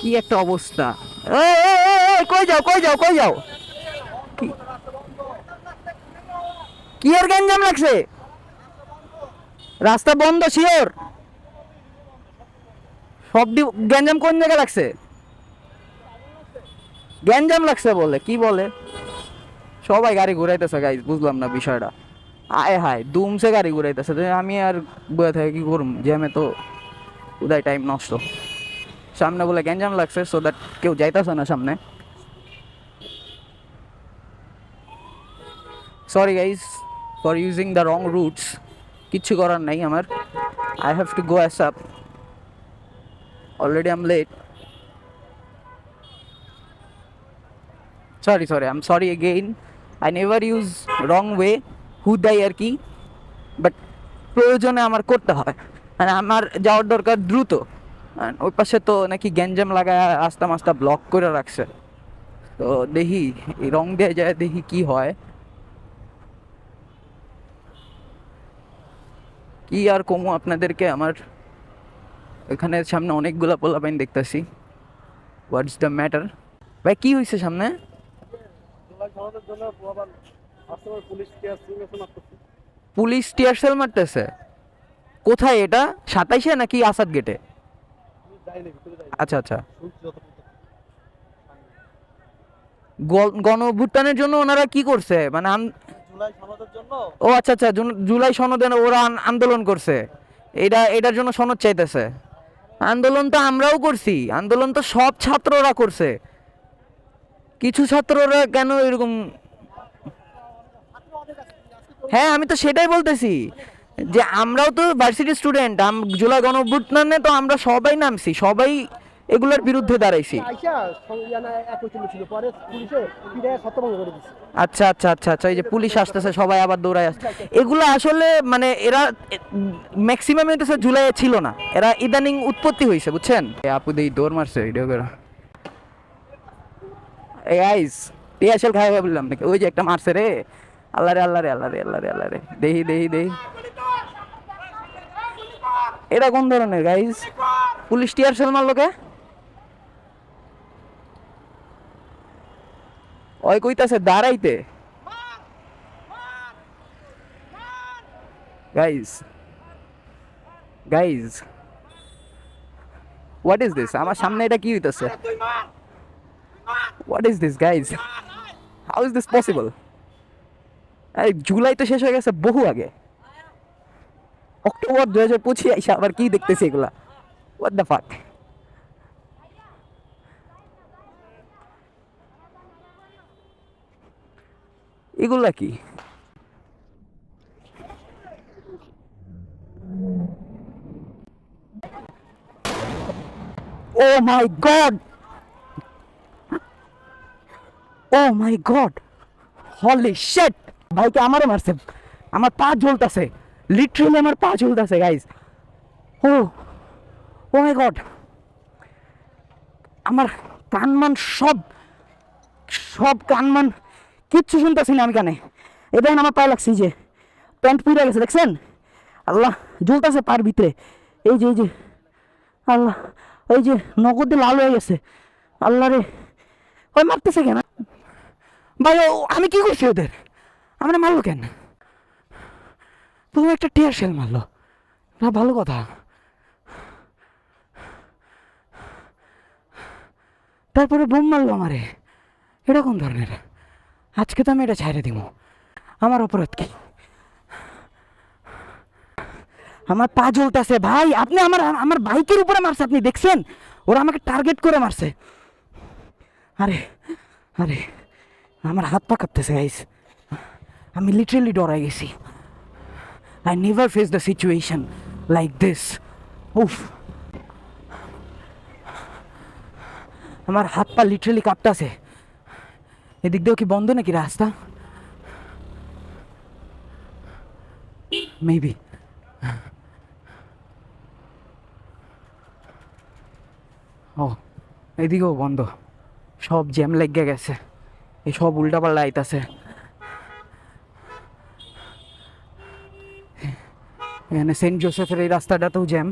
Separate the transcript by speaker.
Speaker 1: কি একটা অবস্থা? কই যাও কই যাও কই যাও? কি- এর গ্যাঞ্জাম লাগছে? রাস্তা বন্ধ, শিওর? সব গ্যাঞ্জাম কোন জায়গায় লাগছে? গ্যাঞ্জাম লাগছে বলে, কি বলে? সবাই গাড়ি ঘুরাইতেছে গাইজ বুঝলাম না বিষয়টা। আয় হায় দুমসে গাড়ি ঘুরাইতেছে। আমি আর বয়ে থেকে কি করুম? জ্যামে তো উদয় টাইম নষ্ট। সামনে বলে গ্যাঞ্জাম লাগছে সো দ্যাট কেউ যাইতেছে না সামনে। Sorry guys for using the wrong routes কিচ্ছু করার নাই আমার। I have to go ASAP already I'm late sorry sorry I'm sorry again I never use wrong way হুদাই আর কি। বাট প্রয়োজনে আমার করতে হয়। মানে আমার যাওয়ার দরকার দ্রুত। ওই পাশে তো নাকি গ্যাঞ্জাম লাগায় আস্তা মাস্তা ব্লক করে রাখছে। তো দেখি রং দিয়ে যায়, দেখি কি হয়। কি আর কমু আপনাদেরকে আমার? এখানে সামনে অনেকগুলা পোলাপাইন দেখতেছি। হোয়াটস দ্য ম্যাটার ভাই, কি হয়েছে সামনে? পুলিশ টিয়ার সেল মারতেছে। কোথায় এটা? সাতাইশে নাকি আসাদ গেটে? আচ্ছা আচ্ছা। গণ- গণ জন্য ওনারা কি করছে? মানে ও আচ্ছা আচ্ছা জুলাই সনদে ওরা আন্দোলন করছে। এটা এটার জন্য সনদ চাইতেছে। আন্দোলন তো আমরাও করছি। আন্দোলন তো সব ছাত্ররা করছে। কিছু ছাত্ররা কেন এরকম হ্যাঁ আমি তো সেটাই বলতেছি। যে আমরাও তো ভার্সিটি স্টুডেন্ট জুলাই গণ তো আমরা সবাই নামছি সবাই এগুলোর বিরুদ্ধে দাঁড়াইছি। আচ্ছা আচ্ছা আচ্ছা আচ্ছা এই যে পুলিশ আসতেছে সবাই আবার দৌড়ায় আসছে। এগুলো আসলে মানে এরা ম্যাক্সিমাম হইতেছে জুলাইয়ে ছিল না এরা ইদানিং উৎপত্তি হয়েছে বুঝছেন? এই আপু দেই দৌড় মারছে ভিডিও করে। এই আইস টিয়াশাল খাই বললাম নাকি? ওই যে একটা মারছে রে। আল্লাহ রে আল্লাহ রে আল্লাহ রে আল্লাহ রে আল্লাহ রে। দেহি দেহি দেহি। এটা কোন ধরনের গাইজ পুলিশ টিয়ার সেল মারলো কে? ওই কইতাছে, দাঁড়াইতে। Guys guys what is this আমার সামনে এটা কি হইতাছে? What is this guys how is this possible এই জুলাই তো শেষ হয়ে গেছে বহু আগে। অক্টোবর দু হাজার পঁচিশ আইসা আবার কি দেখতেছি এগুলা? হোয়াট দ্য ফাক এগুলা কি? ও my god! Oh my god! Holy shit! ভাইকে আমারে মারছে। আমার পা জ্বলতাছে। লিটারালি আমার পা জ্বলতাছে guys O O my god আমার কানমান সব সব কানমান কিচ্ছু শুনতেছি না আমি কানে। এটা আমার পায়ে লাগছে যে, প্যান্ট পুড়ে গেছে, দেখছেন? আল্লাহ জ্বলতেছে পার ভিতরে। এই যে এই যে, আল্লাহ, এই যে নগদে লাল হয়ে গেছে। আল্লাহ রে, ওই মারতেছে কেন? ভাই আমি কি করছি ওদের? আমরা মারলো কেন? তুমি একটা টিয়ার সেল মারলো। না, ভালো কথা। তারপরে বোম মারলো আমারে। এটা কোন ধরনের? আজকে তো আমি এটা ছাইরে দিব আমার অপরাধ কি? আমার পা জ্বলতেছে, ভাই। আপনি আমার আমার বাইকের উপরে মারছে, আপনি দেখছেন? ওরা আমাকে টার্গেট করে মারছে। আরে আরে, আমার হাত পা কাঁপতেছে গাইস আমি লিটারেলি ডরাই গেছি। I never face the situation like this উফ আমার হাত পা লিটারেলি কাঁপতেছে। এদিক দিয়েও কি বন্ধ নাকি রাস্তা? মেবি ও, এদিকেও বন্ধ। সব জ্যাম লেগে গেছে। এই সব উল্টাপাল্টা আইতাছে। এখানে সেন্ট জোসেফের এই রাস্তাটাতেও জ্যাম